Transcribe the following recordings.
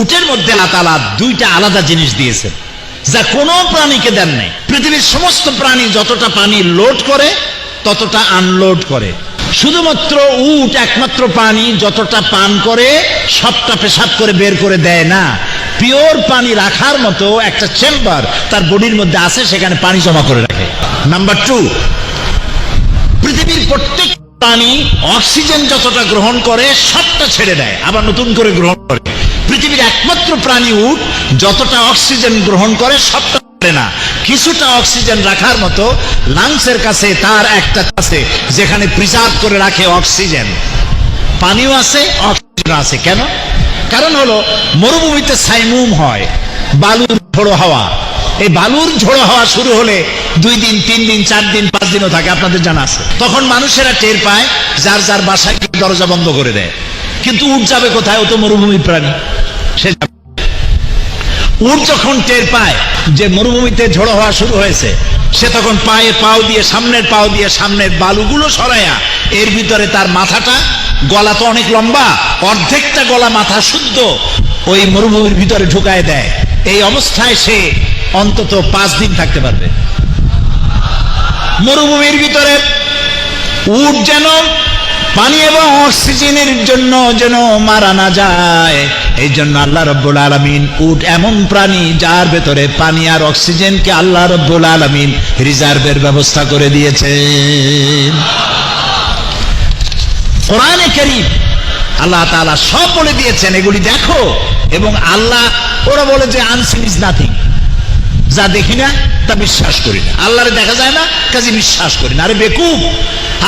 উটের মধ্যে আল্লাহ দুইটা আলাদা জিনিস দিয়েছেন, যা কোনো প্রাণীকে দেন নাই। পৃথিবীর সমস্ত প্রাণী যতটা পানি লোড করে, ততটা আনলোড করে। শুধুমাত্র উট একমাত্র পানি যতটা পান করে, সবটা পেশাব করে বের করে দেয় না। পিওর পানি রাখার মতো একটা চেম্বার তার বডির মধ্যে আছে, সেখানে পানি জমা করে রাখে। নাম্বার টু, পৃথিবীর প্রত্যেক প্রাণী অক্সিজেন যতটা গ্রহণ করে, সবটা ছেড়ে দেয়, আবার নতুন করে গ্রহণ করে। পৃথিবীর একমাত্র প্রাণী উট, যতটা অক্সিজেন গ্রহণ করে সবটা ছাড়ে না। কিছুটা অক্সিজেন রাখার মতো লাংসের কাছে তার একটা আছে, যেখানে প্রিজার্ভ করে রাখে অক্সিজেন। পানিও আছে অক্সিজেন আছে। কেন? কারণ হলো, মরুভূমিতে সাইমুম হয়, বালুর ঝোড়ো হাওয়া। এই বালুর ঝোড়ো হাওয়া শুরু হলে দুই দিন, তিন দিন, চার দিন, পাঁচ দিনও থাকে, আপনাদের জানা আছে। তখন মানুষেরা টের পায়, যার যার বাসায় দরজা বন্ধ করে দেয়। কিন্তু উঠ যাবে কোথায়? ও তো মরুভূমির প্রাণী। সে। উট যখন টের পায় যে মরুভূমিতে ঝোড়ো হওয়া শুরু হয়েছে, সে তখন পায়ে পাও দিয়ে, সামনের পাও দিয়ে, সামনের বালুগুলো সরাইয়া এর ভিতরে তার মাথাটা, গলা তো অনেক লম্বা, অর্ধেকটা গলা মাথা শুদ্ধ, ওই মরুভূমির ভিতরে ঢুকায় দেয়। এই অবস্থায় সে অন্তত পাঁচ দিন থাকতে পারবে। মরুভূমির ভিতরে উট যেন পানি এবং অক্সিজেনের জন্য যেন মারা না যায়। এই জন্য আল্লাহ রব্বুল আলমিন উট এমন প্রাণী যার ভেতরে পানি আর অক্সিজেনকে আল্লাহ রব্বুল আলমিন রিজার্ভের ব্যবস্থা করে দিয়েছেন। কোরআনে করিম আল্লাহ তাআলা সব বলে দিয়েছেন, এগুলি দেখো। এবং আল্লাহ ওরা বলে যে আনসিন ইজ নাথিং যা দেখি না, তা বিশ্বাস করি না। আল্লাহরে দেখা যায় না, কাজে বিশ্বাস করি না। আরে বেকুব,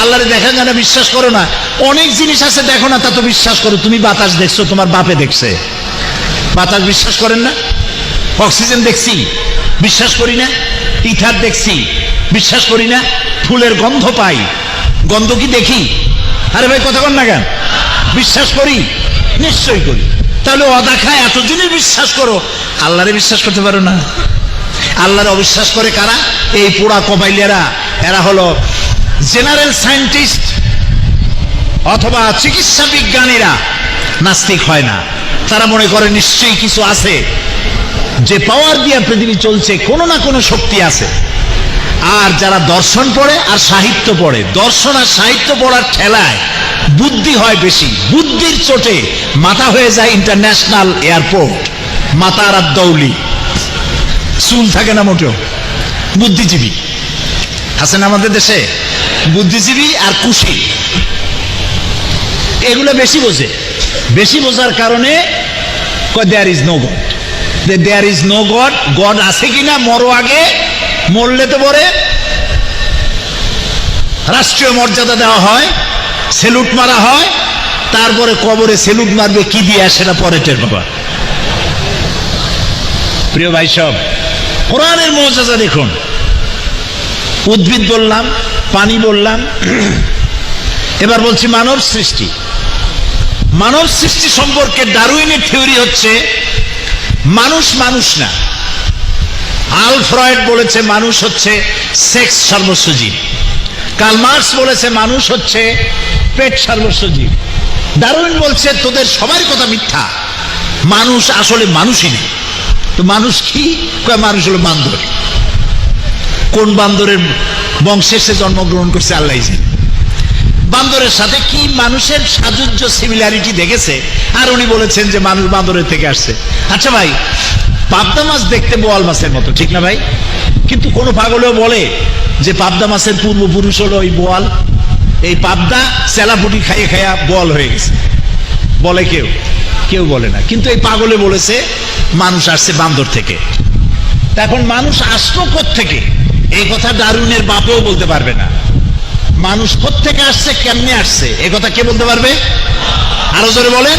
আল্লাহরে দেখা যায় না, বিশ্বাস করো না। অনেক জিনিস আছে, দেখো না, তা তো বিশ্বাস করো। তুমি বাতাস দেখছ, তোমার বাপে দেখছে। বাতাস বিশ্বাস করেন না? অক্সিজেন দেখছি, বিশ্বাস করি না। ইথার দেখছি, বিশ্বাস করি না। ফুলের গন্ধ পাই। গন্ধ কি দেখি? আরে ভাই, কথা কন না কেন? বিশ্বাস করি? নিশ্চয়ই করি। তাহলে অদেখায় এত জিনিস বিশ্বাস করো। আল্লাহরে বিশ্বাস করতে পারো না। আল্লাহর অবিশ্বাস করে কারা? এই পোড়া কবাইলেরা এরা হলো জেনারেল সায়েন্টিস্ট অথবা চিকিৎসা বিজ্ঞানীরা। নাস্তিক হয় না। তারা মনে করে নিশ্চয়ই কিছু আছে যে পাওয়ার দিয়ে পৃথিবী চলছে, কোনো না কোনো শক্তি আছে। আর যারা দর্শন পড়ে আর সাহিত্য পড়ে, দর্শন আর সাহিত্য পড়ার ঠেলায় বুদ্ধি হয় বেশি। বুদ্ধির চোটে মাথা হয়ে যায় ইন্টারন্যাশনাল এয়ারপোর্ট মাতার দৌলি চুল থাকে না মোটেও। বুদ্ধিজীবী। আছেন আমাদের দেশে বুদ্ধিজীবী আর কুশি এগুলো বেশি বোঝে। বেশি বোঝার কারণে there is no god there is no god god আছে কিনা মরো আগে, মরলে তো পরে রাষ্ট্রীয় মর্যাদা দেওয়া হয়, সেলুট মারা হয়, তারপরে কবরে সেলুট মারবে, কি দিয়ে সেটা পরে টের পাবা। প্রিয় ভাই সব কোরআনের মর্যাদা দেখুন। উদ্ভিদ বললাম, পানি বললাম, এবার বলছি মানব সৃষ্টি। মানব সৃষ্টি সম্পর্কে ডারুইনের থিওরি হচ্ছে, মানুষ মানুষ না। আল ফ্রয়েড বলেছে মানুষ হচ্ছে সেক্স সর্বস্ব জীব কার্ল মার্কস বলেছে মানুষ হচ্ছে পেট সর্বস্ব জীব ডারউইন বলছে, তোদের সবার কথা মিথ্যা। মানুষ আসলে মানুষই নেই। তো মানুষ কি? মানুষ হলো বান্দর। কোন বান্দরের বংশে সে জন্মগ্রহণ করছে, আল্লাহ বান্দরের সাথে কি মানুষের সাজুজ্য সিমিলারিটি দেখেছে? আর উনি বলেছেন যে মানুষ বান্দরের থেকে আসছে। আচ্ছা ভাই, পাবদা মাছ দেখতে বোয়াল মাছের মতো, ঠিক না ভাই? কিন্তু কোনো পাগলেও বলে যে পাবদা মাছের পূর্বপুরুষ হলো ওই বোয়াল। এই পাবদা, চেলাপুটি খাইয়ে খাইয়া বোয়াল হয়ে গেছে। বলে কেউ। কেউ বলে না। কিন্তু এই পাগলে বলেছে, মানুষ আসছে বান্দর থেকে। এখন মানুষ আসলো থেকে এই কথা দারুণের বাপেও বলতে পারবে না। মানুষ থেকে আসছে, কেমনে আসছে? এ কথা কে বলতে পারবে? আরও জোরে বলেন।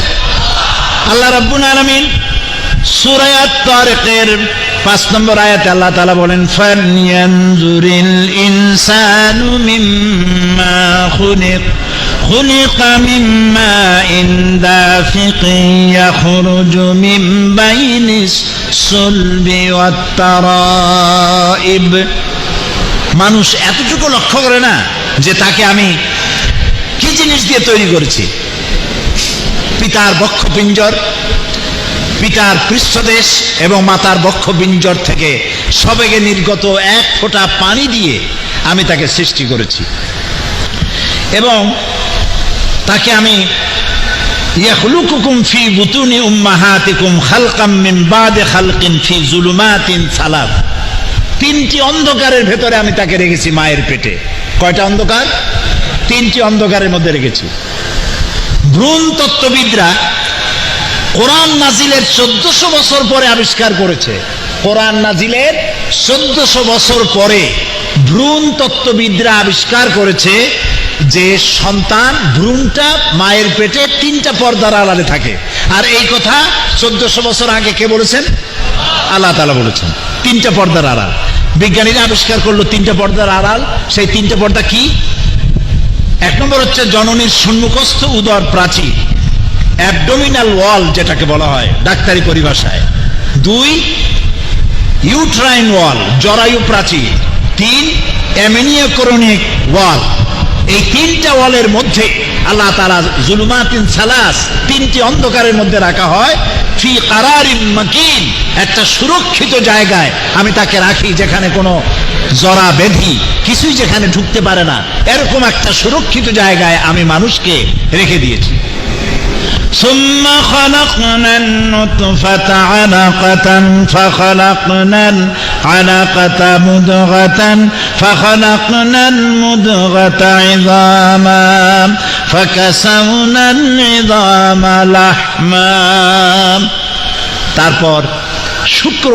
আল্লাহ রাব্বুল আলামিন সূরায়াত পাঁচ নম্বর আয়াতে আল্লাহ তাআলা বলেন ফানয়ানজুরিল ইনসানু মিম্মা খুলিক। خلق من ماء دافق يخرج من بين الصلب والترائب মানুষ এতটুকু লক্ষ্য করে না যে তাকে আমি কি জিনিস দিয়ে তৈরি করেছি পিতার বক্ষ পিঞ্জর পিতার পৃষ্ঠদেশ এবং মাতার বক্ষ বিঞ্জর থেকে সবেগে নির্গত এক ফোঁটা পানি দিয়ে আমি তাকে সৃষ্টি করেছি এবং তাকে আমি ফি বাদে ফি জুলুমাতিন তিনটি অন্ধকারের ভেতরে আমি তাকে রেখেছি মায়ের পেটে। কয়টা অন্ধকার? তিনটি অন্ধকারের মধ্যে রেখেছি। ভ্রূণ তত্ত্ববিদরা কোরআন নাজিলের চোদ্দশো বছর পরে আবিষ্কার করেছে। কোরআন নাজিলের চোদ্দশো বছর পরে ভ্রূণ তত্ত্ববিদরা আবিষ্কার করেছে যে সন্তান ভ্রূণটা মায়ের পেটে তিনটা পর্দার আড়ালে থাকে। আর এই কথা চোদ্দশো বছর আগে কে বলেছেন? আল্লাহ তালা বলেছেন, তিনটা পর্দার আড়াল। বিজ্ঞানীরা আবিষ্কার করল তিনটা পর্দার আড়াল। সেই তিনটা পর্দা কি? এক নম্বর হচ্ছে জননীর সম্মুখস্থ উদর প্রাচীর অ্যাবডোমিনাল ওয়াল যেটাকে বলা হয় ডাক্তারি পরিভাষায়। দুই ইউট্রাইন ওয়াল জরায়ু প্রাচীর। তিন অ্যামিনিয়োকরণিক ওয়াল এই তিনটা ওয়ালের মধ্যে আল্লাহ তালা জুলুমাতিন সালাস তিনটি অন্ধকারের মধ্যে রাখা হয়। ফি কারারিন মাকিন, একটা সুরক্ষিত জায়গায় আমি তাকে রাখি যেখানে কোনো জরা বেধি কিছুই যেখানে ঢুকতে পারে না। এরকম একটা সুরক্ষিত জায়গায় আমি মানুষকে রেখে দিয়েছি। ثم خلقنا النطفة علقة فخلقنا العلقة مدغة فخلقنا المدغة عظاما فكسونا العظام لحما তারপর শুক্র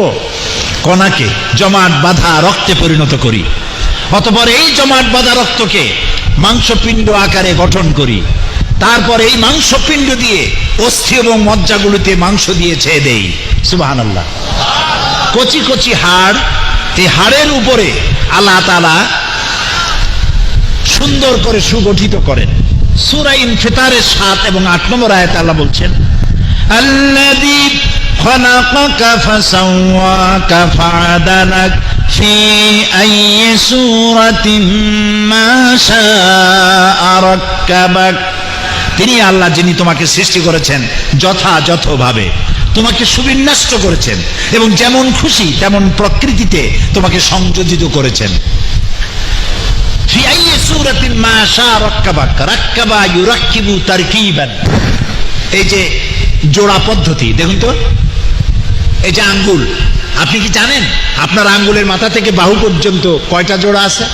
কণাকে জমাট বাঁধা রক্তে পরিণত করি অতপর এই জমাট বাঁধা রক্তকে মাংসপিণ্ড আকারে গঠন করি তারপর এই মাংসপিণ্ড দিয়ে অস্থি এবং মজ্জাগুলোতে মাংস দিয়ে ছেয়ে দেই সুবাহ কচি কচি হাড় এই হাড়ের উপরে আল্লাহ তালা সুন্দর করে সুগঠিত করেন সুরাইন ফেতারের সাত এবং আট নম্বর আয়াত আল্লাহ বলছেন الذي خلقك فسواك فعدلك في أي سورة ما شاء ركبك তিনি আল্লাহ যিনি তোমাকে সৃষ্টি করেছেন যথাযথভাবে। তোমাকে সুবিন্যস্ত করেছেন এবং যেমন খুশি তেমন প্রকৃতিতে তোমাকে সংযোজিত করেছেন। এই যে জোড়া পদ্ধতি, দেখুন তো। এই যে আঙ্গুল, আপনি কি জানেন? আপনার আঙ্গুলের মাথা থেকে বাহু পর্যন্ত কয়টা জোড়া আছে?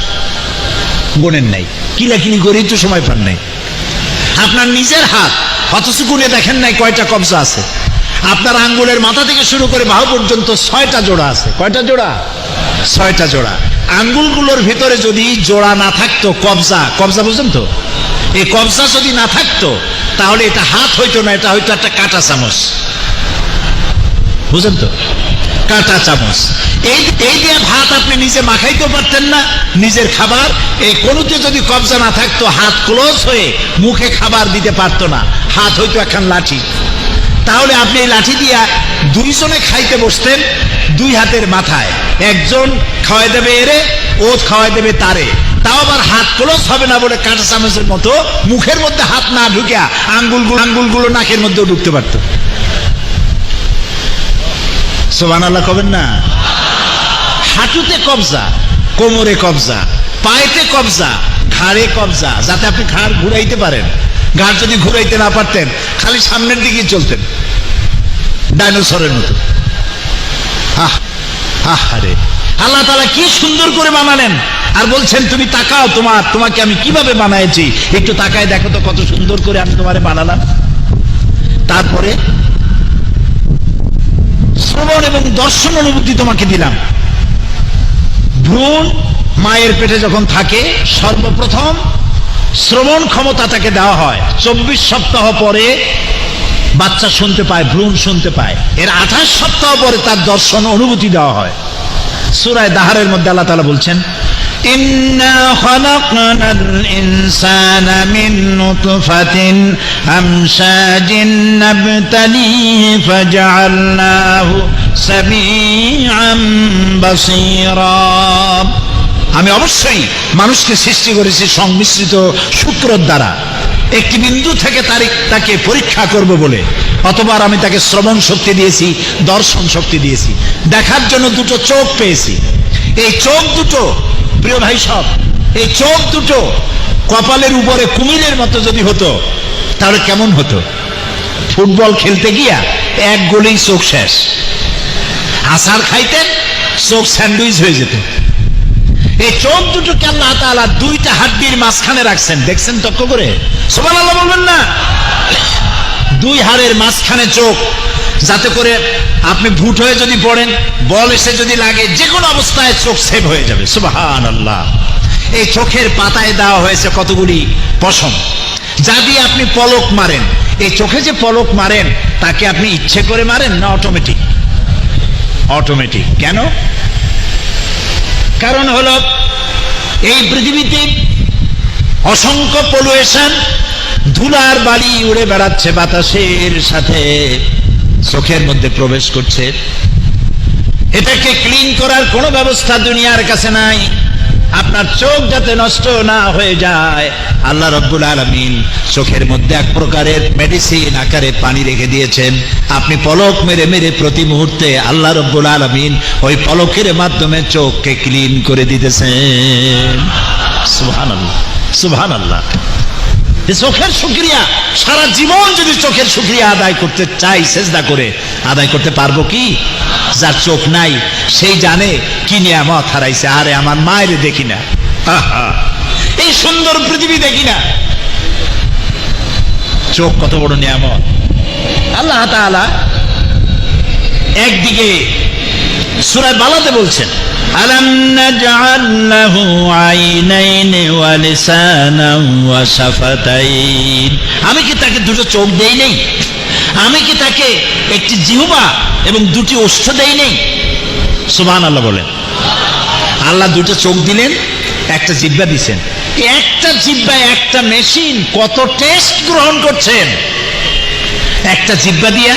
গোনেন নাই। কিলাকিলি করেই তো সময় পান নাই। আপনার নিজের হাত, অথচ গুনে দেখেন নাই কয়টা কবজা আছে। আপনার আঙ্গুলের মাথা থেকে শুরু করে বাহু পর্যন্ত ছয়টা জোড়া আছে। কয়টা জোড়া? ছয়টা জোড়া। আঙ্গুলগুলোর ভিতরে যদি জোড়া না থাকতো, কবজা কবজা বুঝলেন তো? এই কবজা যদি না থাকতো, তাহলে এটা হাত হইতো না, এটা হয়তো একটা কাটা চামচ। বুঝলেন তো? কাঁটা চামচ। এই এই দিয়ে ভাত আপনি নিজে মাখাইতেও পারতেন না, নিজের খাবার। এই কোনোতে যদি কবজা না থাকতো, হাত ক্লোজ হয়ে মুখে খাবার দিতে পারতো না। হাত হয়তো একখান লাঠি। তাহলে আপনি এই লাঠি দিয়া দুইজনে খাইতে বসতেন দুই হাতের মাথায়। একজন খাওয়াই দেবে এরে ও খাওয়াই দেবে তারে। তাও আবার হাত ক্লোজ হবে না বলে কাঁটা চামচের মতো মুখের মধ্যে হাত না ঢুকিয়া আঙ্গুলগুলো আঙ্গুলগুলো নাকের মধ্যেও ঢুকতে পারতো। সোবান আল্লাহ কবেন না? হাঁটুতে কবজা, কোমরে কবজা, পায়েতে কবজা, ঘাড়ে কবজা, যাতে আপনি ঘাড় ঘুরাইতে পারেন। ঘাড় যদি ঘুরাইতে না পারতেন, খালি সামনের দিকে চলতেন। ডাইনোসরের মতো। আল্লাহ তালা কি সুন্দর করে বানালেন। আর বলছেন, তুমি তাকাও তোমার, তোমাকে আমি কীভাবে বানাইছি? একটু তাকায় দেখো তো কত সুন্দর করে আমি তোমারে বানালাম। তারপরে শ্রবণ এবং দর্শন অনুভূতি তোমাকে দিলাম। ভ্রূণ মায়ের পেটে যখন থাকে, সর্বপ্রথম শ্রবণ ক্ষমতা তাকে দেওয়া হয়। চব্বিশ সপ্তাহ পরে বাচ্চা শুনতে পায়, ভ্রূণ শুনতে পায়। এর আঠাশ সপ্তাহ পরে তার দর্শন অনুভূতি দেওয়া হয়। সুরায় দাহারের মধ্যে আল্লাহ তালা বলছেন إنا خلقنا الإنسان من نطفة أمشاج نبتليه فجعلناه سميعا بصيرا আমি অবশ্যই মানুষকে সৃষ্টি করেছি সংমিশ্রিত শুক্রর দ্বারা একটি বিন্দু থেকে তারিখ তাকে পরীক্ষা করব বলে অতবার আমি তাকে শ্রবণ শক্তি দিয়েছি দর্শন শক্তি দিয়েছি দেখার জন্য দুটো চোখ পেয়েছি এই চোখ দুটো প্রিয় ভাই সব, এই চোখ দুটো কপালের উপরে কুমিরের মতো যদি হতো, তাহলে কেমন হতো? ফুটবল খেলতে গিয়া এক গোলেই চোখ শেষ। আসার খাইতেন চোখ স্যান্ডউইচ হয়ে যেত। এই চোখ দুটোকে আল্লাহ তাআলা দুইটা হাড্ডির মাঝখানে রাখছেন। দেখছেন তক্ক করে? সোমান আল্লাহ বলবেন না। দুই হাড়ের মাঝখানে চোখ যাতে করে আপনি ভুট হয়ে যদি পড়েন, বল এসে যদি লাগে যে কোনো অবস্থায় চোখ সেভ হয়ে যাবে। সুবাহান আল্লাহ এই চোখের পাতায় দেওয়া হয়েছে কতগুলি পশম। যা দিয়ে আপনি পলক মারেন। এই চোখে যে পলক মারেন, তাকে আপনি ইচ্ছে করে মারেন না অটোমেটিক অটোমেটিক কেন? কারণ হলো, এই পৃথিবীতে অসংখ্য পলুয়েশন ধুলার বালি উড়ে বেড়াচ্ছে বাতাসের সাথে। চোখের মধ্যে প্রবেশ করছে। এটাকে ক্লিন করার কোনো ব্যবস্থা দুনিয়ার কাছে নাই। আপনার চোখ যাতে নষ্ট না হয়ে যায়। আল্লাহ রব্বুল আলমিন চোখের মধ্যে এক প্রকারের মেডিসিন আকারে পানি রেখে দিয়েছেন। আপনি পলক মেরে মেরে প্রতি মুহূর্তে আল্লাহ রব্বুল আলমিন ওই পলকের মাধ্যমে চোখকে ক্লিন করে দিতেছেন। সুহান আল্লাহ সুহান আল্লাহ এ চোখের শুক্রিয়া, সারা জীবন যদি চোখের শুক্রিয়া আদায় করতে চাই চেষ্টা করে আদায় করতে পারব কি? যার চোখ নাই, সেই জানে কি নিয়ামত হারাইছে। আরে আমার মায়ের দেখি না। এই সুন্দর পৃথিবী দেখি না। চোখ কত বড় নিয়ামত। আল্লাহ তাআলা একদিকে সুরায় বালাতে বলছেন ألم نجعل له عينين ولسانا وشفتين আমি কি তাকে দুটো চোখ দেই নেই আমি কি তাকে একটি জিহুবা এবং দুটি ওষ্ঠ দেই নেই সুবহান আল্লাহ বলেন আল্লাহ দুটো চোখ দিলেন একটা জিব্বা দিছেন একটা জিব্বা একটা মেশিন কত টেস্ট গ্রহণ করছেন একটা জিব্বা দিয়া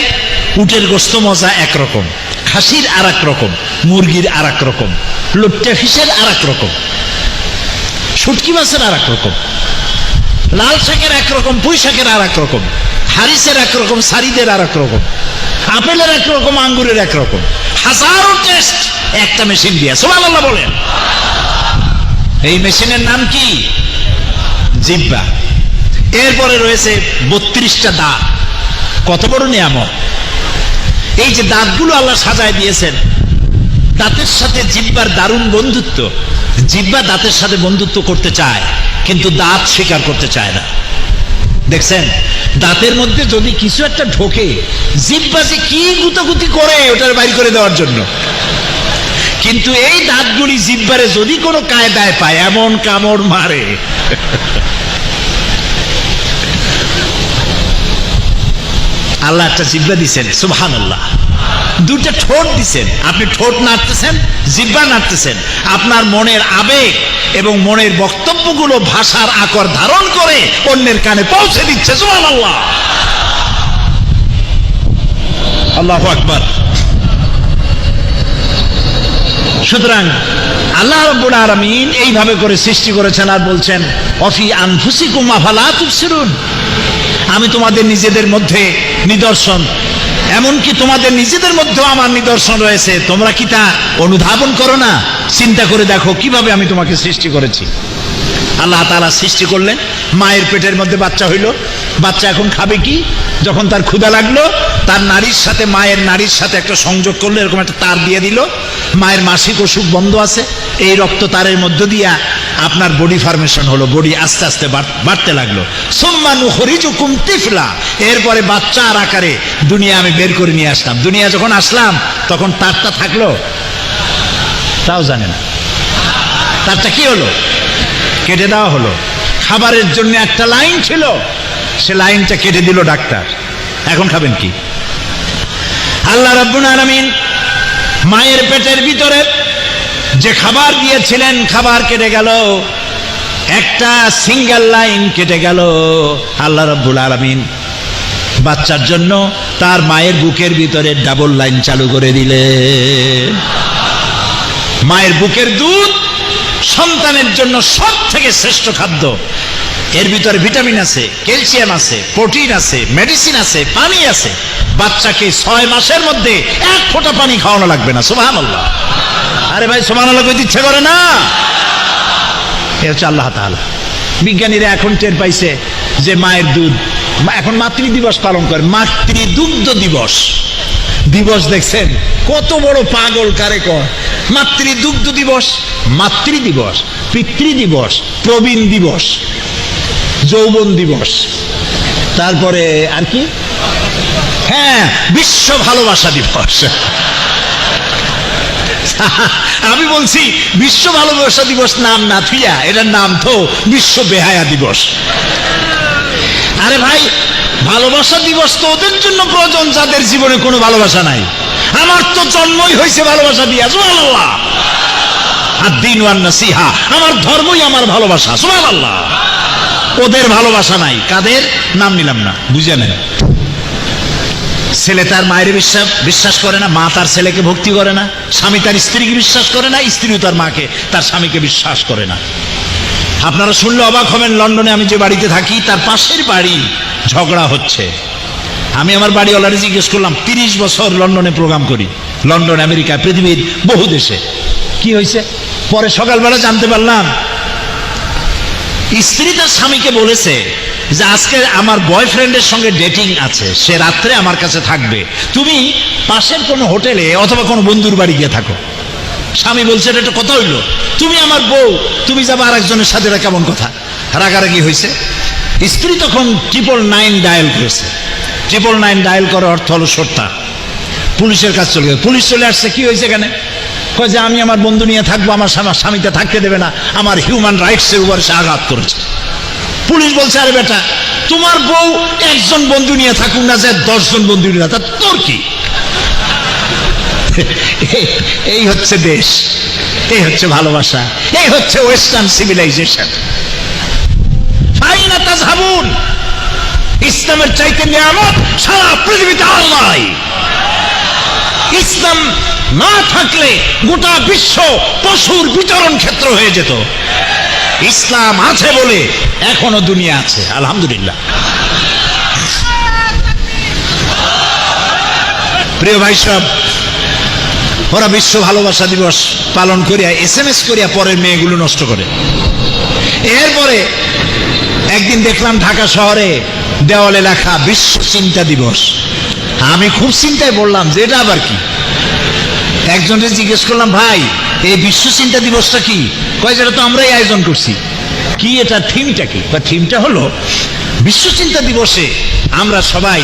উটের গোস্ত মজা একরকম খাসির আর এক রকম মুরগির আর এক রকম লোট্টে ফিসের আর এক রকম। শুটকি মাছের আর এক রকম। লাল শাকের একরকম পুঁই শাকের আর এক রকম। হারিসের একরকম সারিদের আর এক রকম। আপেলের একরকম আঙ্গুরের একরকম হাজারো টেস্ট একটা মেশিন দিয়া। সোমান আল্লাহ বলেন। এই মেশিনের নাম কি? জিব্বা। এরপরে রয়েছে বত্রিশটা দাঁত। কত বড় নিয়ামত? এই যে দাঁতগুলো আল্লাহ সাজায় দিয়েছেন দাঁতের সাথে জিব্বার দারুণ বন্ধুত্ব। জিব্বা দাঁতের সাথে বন্ধুত্ব করতে চায়, কিন্তু দাঁত স্বীকার করতে চায় না। দেখছেন? দাঁতের মধ্যে যদি কিছু একটা ঢোকে, জিব্বা যে কি গুতাগুতি করে ওটার বাইর করে দেওয়ার জন্য। কিন্তু এই দাঁতগুলি জিব্বারে যদি কোনো কায়দায় পায়, এমন কামড় মারে। আল্লাহ একটা জিব্বা দিছেন সুবহান আল্লাহ দুটা ঠোঁট দিছেন। আপনি ঠোঁট নাড়তেছেন, জিব্বা নাড়তেছেন। আপনার মনের আবেগ এবং মনের বক্তব্যগুলো ভাষার আকর ধারণ করে অন্যের কানে পৌঁছে দিচ্ছে সুবহান আল্লাহ আল্লাহ আকবার। সুতরাং আল্লাহ রব্বুল আলামিন এইভাবে করে সৃষ্টি করেছেন আর বলছেন, অফি আনফুসিকুম আফালা তুবসিরুন? আমি তোমাদের নিজেদের মধ্যে নিদর্শন এমনকি তোমাদের নিজেদের মধ্যেও আমার নিদর্শন রয়েছে। তোমরা কি তা অনুধাবন করো না? চিন্তা করে দেখো কীভাবে আমি তোমাকে সৃষ্টি করেছি। আল্লাহ তাআলা সৃষ্টি করলেন, মায়ের পেটের মধ্যে বাচ্চা হইল। বাচ্চা এখন খাবে কি? যখন তার ক্ষুধা লাগল, তার নারীর সাথে, মায়ের নারীর সাথে একটা সংযোগ করল, এরকম একটা তার দিয়ে দিল। মায়ের মাসিক অসুখ বন্ধ আছে। এই রক্ত তারের মধ্য দিয়া আপনার বডি ফরমেশন হলো বডি আস্তে আস্তে বাড়- বাড়তে লাগল। সোম্মানু হরিজুকুম তিফলা। এরপরে বাচ্চার আকারে দুনিয়া আমি বের করে নিয়ে আসলাম। দুনিয়া যখন আসলাম, তখন তারটা থাকল? তাও জানে না। তারটা কি হলো? কেটে দেওয়া হলো। খাবারের জন্য একটা লাইন ছিল। সে লাইনটা কেটে দিল ডাক্তার। এখন খাবেন কি? আল্লাহ রাব্বুল আলামিন মায়ের পেটের ভিতরে যে খাবার দিয়েছিলেন, খাবার কেটে গেল। একটা সিঙ্গেল লাইন কেটে গেল। আল্লাহ রব্বুল আলমিন বাচ্চার জন্য তার মায়ের বুকের ভিতরে ডাবল লাইন চালু করে দিলে। মায়ের বুকের দুধ সন্তানের জন্য সব থেকে শ্রেষ্ঠ খাদ্য। এর ভিতরে ভিটামিন আছে, ক্যালসিয়াম আছে, প্রোটিন আছে, মেডিসিন আছে, পানি আছে। বাচ্চাকে ছয় মাসের মধ্যে এক ফোঁটা পানি খাওয়ানো লাগবে না সুবাহ আরে ভাই সুবাহ কইতে ইচ্ছে করে না? এ হচ্ছে আল্লাহ তাআলা। বিজ্ঞানীরা এখন টের পাইছে যে মায়ের দুধ এখন মাতৃ দিবস পালন করে মাতৃ দুগ্ধ দিবস। দিবস দেখছেন, কত বড় পাগল, কারে কর মাতৃ দুগ্ধ দিবস মাতৃ দিবস পিতৃ দিবস প্রবীণ দিবস। যৌবন দিবস। তারপরে আর কি? হ্যাঁ বিশ্ব ভালোবাসা দিবস। আমি বলছি, বিশ্ব ভালোবাসা দিবস নাম না থুইয়া, এটার নাম তো বিশ্ব বেহায়া দিবস। আরে ভাই, ভালোবাসা দিবস তো ওদের জন্য প্রয়োজন, যাদের জীবনে কোনো ভালোবাসা নাই। আমার তো জন্মই হয়েছে ভালোবাসা দিয়া, সুবহানাল্লাহ। আর দিন ওয়ান নাসিহা, আমার ধর্মই আমার ভালোবাসা, সুবহানাল্লাহ। ওদের ভালোবাসা নাই। কাদের? নাম নিলাম না। বুঝে নেন। ছেলে তার মায়ের বিশ্বাস বিশ্বাস করে না, মা তার ছেলেকে ভক্তি করে না, স্বামী তার স্ত্রীকে বিশ্বাস করে না, স্ত্রীও তার মাকে, তার স্বামীকে বিশ্বাস করে না। আপনারা শুনলে অবাক হবেন, লন্ডনে আমি যে বাড়িতে থাকি, তার পাশের বাড়ি ঝগড়া হচ্ছে। আমি আমার বাড়ি অলরেডি জিজ্ঞেস করলাম, তিরিশ বছর লন্ডনে প্রোগ্রাম করি। লন্ডন, আমেরিকা, পৃথিবীর বহু দেশে। কি হয়েছে? পরে সকালবেলা জানতে পারলাম স্ত্রী তার স্বামীকে বলেছে যে, আজকে আমার বয়ফ্রেন্ডের সঙ্গে ডেটিং আছে। সে রাত্রে আমার কাছে থাকবে। তুমি পাশের কোনো হোটেলে অথবা কোনো বন্ধুর বাড়ি গিয়ে থাকো। স্বামী বলছে, এটা একটা কথা হইল। তুমি আমার বউ, তুমি যাবে আর একজনের সাথে কেমন কথা? রাগারাগি হয়েছে স্ত্রী তখন ট্রিপল নাইন ডায়াল করেছে। ট্রিপল নাইন ডায়াল করার অর্থ হলো সত্যা পুলিশের কাছে চলে গেছে পুলিশ চলে আসছে, কি হয়েছে এখানে? যে আমি আমার বন্ধু নিয়ে থাকব, আমার স্বামী- স্বামীতে থাকতে দেবে না। আমার হিউম্যান রাইটসের উপর সে আঘাত করেছে। পুলিশ বলছে, আরে বেটা, তোমার বউ একজন বন্ধু নিয়ে থাকুক না যে দশজন বন্ধু নিয়ে তা তোর কি? এই- হচ্ছে দেশ। এই হচ্ছে ভালোবাসা। এই হচ্ছে ওয়েস্টার্ন সিভিলাইজেশন ফাইনা তাজহাবুন। ইসলামের চাইতে নিয়ামত সারা পৃথিবীতে নাই ইসলাম না থাকলে গোটা বিশ্ব পশুর বিতরণ ক্ষেত্র হয়ে যেত। ইসলাম আছে বলে এখনও দুনিয়া আছে, আলহামদুলিল্লাহ। প্রিয় ভাই সব ওরা বিশ্ব ভালোবাসা দিবস পালন করিয়া এস এম এস করিয়া পরের মেয়েগুলো নষ্ট করে। এরপরে একদিন দেখলাম ঢাকা শহরে দেওয়ালে লেখা বিশ্ব চিন্তা দিবস। আমি খুব চিন্তায় বললাম, যে এটা আবার কি? একজনকে জিজ্ঞেস করলাম, ভাই, এই বিশ্ব চিন্তা দিবসটা কি? কয়, যেটা তো আমরাই আয়োজন করছি। কি এটা থিমটা কি? থিমটা হলো, বিশ্ব চিন্তা দিবসে আমরা সবাই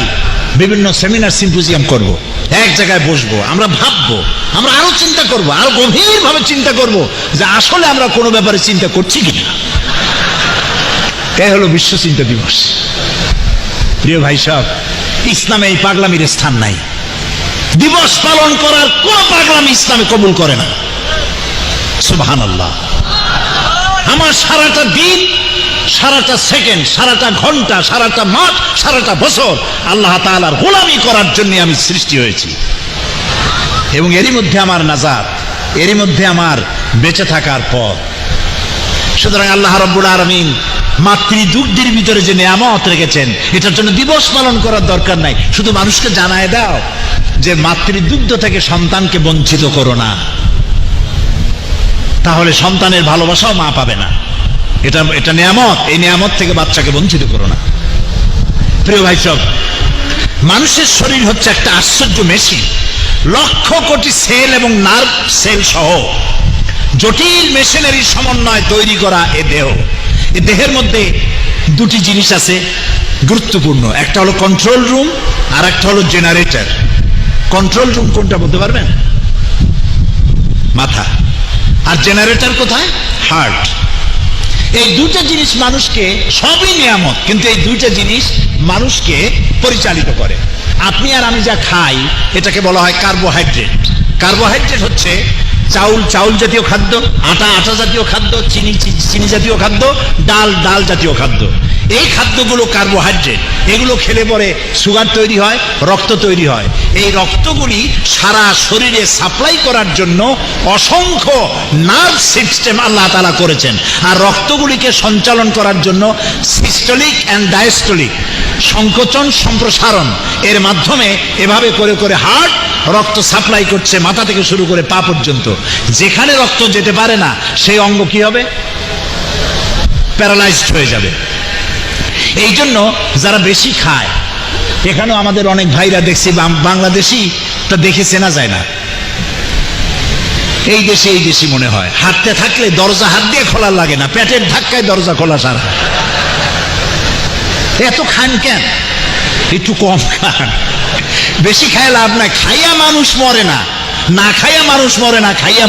বিভিন্ন সেমিনার সিম্পোজিয়াম করব। এক জায়গায় বসবো, আমরা ভাববো, আমরা আরও চিন্তা করব, আরও গভীরভাবে চিন্তা করব যে আসলে আমরা কোনো ব্যাপারে চিন্তা করছি কিনা। এ হলো বিশ্ব চিন্তা দিবস। প্রিয় ভাই সব ইসলামে এই পাগলামির স্থান নাই। দিবস পালন করার কোন পাগলামি ইসলামে কবুল করে না। সুবহান আল্লাহ আমার সারাটা দিন, সারাটা সেকেন্ড, সারাটা ঘণ্টা, সারাটা মাস, সারাটা বছর আল্লাহ তালার গোলামি করার জন্য আমি সৃষ্টি হয়েছি। এবং এরই মধ্যে আমার নাজাত, এরই মধ্যে আমার বেঁচে থাকার পথ। সুতরাং আল্লাহ রব্বুল আলমিন মাতৃদুগ্ধের ভিতরে যে নিয়ামত রেখেছেন, এটার জন্য দিবস পালন করার দরকার নাই। শুধু মানুষকে জানায় দাও যে মাতৃদুগ্ধ থেকে সন্তানকে বঞ্চিত করো না। তাহলে সন্তানের ভালোবাসাও মা পাবে না। এটা এটা নিয়ামত, এই নিয়ামত থেকে বাচ্চাকে বঞ্চিত করো না। প্রিয় ভাই সব, মানুষের শরীর হচ্ছে একটা আশ্চর্য মেশিন। লক্ষ কোটি সেল এবং নার্ভ সেল সহ জটিল মেশিনারি সমন্বয় তৈরি করা এ দেহ। এ দেহের মধ্যে দুটি জিনিস আছে গুরুত্বপূর্ণ। একটা হলো কন্ট্রোল রুম আর একটা হলো জেনারেটর কন্ট্রোল রুম কোনটা বলতে পারবেন? মাথা। আর জেনারেটর কোথায়? হার্ট এই দুইটা জিনিস মানুষকে সবই নিয়ামত, কিন্তু এই দুইটা জিনিস মানুষকে পরিচালিত করে। আপনি আর আমি যা খাই, এটাকে বলা হয় কার্বোহাইড্রেট কার্বোহাইড্রেট হচ্ছে চাউল চাউল জাতীয় খাদ্য, আটা আটা জাতীয় খাদ্য, চিনি চিনি জাতীয় খাদ্য, ডাল ডাল জাতীয় খাদ্য। এই খাদ্যগুলো কার্বোহাইড্রেট এগুলো খেলে পরে সুগার তৈরি হয়, রক্ত তৈরি হয়। এই রক্তগুলি সারা শরীরে সাপ্লাই করার জন্য অসংখ্য নার্ভ সিস্টেম আল্লাহ তালা করেছেন। আর রক্তগুলিকে সঞ্চালন করার জন্য সিস্টোলিক অ্যান্ড ডায়াস্টোলিক সংকোচন সম্প্রসারণ। এর মাধ্যমে এভাবে করে করে হার্ট রক্ত সাপ্লাই করছে মাথা থেকে শুরু করে পা পর্যন্ত। যেখানে রক্ত যেতে পারে না, সেই অঙ্গ কি হবে? প্যারালাইজড হয়ে যাবে। এই জন্য যারা বেশি খায়, এখানেও আমাদের অনেক ভাইরা দেখছি বাংলাদেশি তা দেখে চেনা যায় না। এই দেশে এই দেশি মনে হয়। হাঁটতে থাকলে দরজা হাত দিয়ে খোলা লাগে না, পেটের ধাক্কায় দরজা খোলা সারা। এত খান কেন? একটু কম খান। বেশি খায় লাভ নাই। খাইয়া মানুষ মরে না। না খাইয়া মানুষ মরে না, খাইয়া